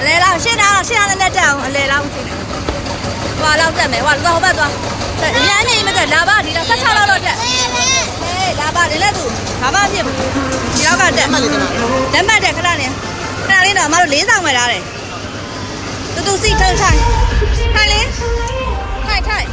အလဲလောက်ရှင်းတာရှင်းတာလည်းနဲ့တက်အောင်အလဲလောက်ရှင်းဟွာလောက်တက်မယ်ဟွာသွားဟိုဘက်သွားတက်ရမ်းနေမတက်လာပါဒီလားဆက်ချလောက်တော့တက်ဟေးလာပါဒီလက်သူဘာမှဖြစ်ဘူးဒီလောက်ကတက်မှတ်လေးတက်လက်မှတ်တက်ခဏနေခဏလေးတော့မတို့လေးဆောင်မယ်လားတဲ့တူတူစီထုံထိုင်ထိုင်လေးထိုင်ထိုင်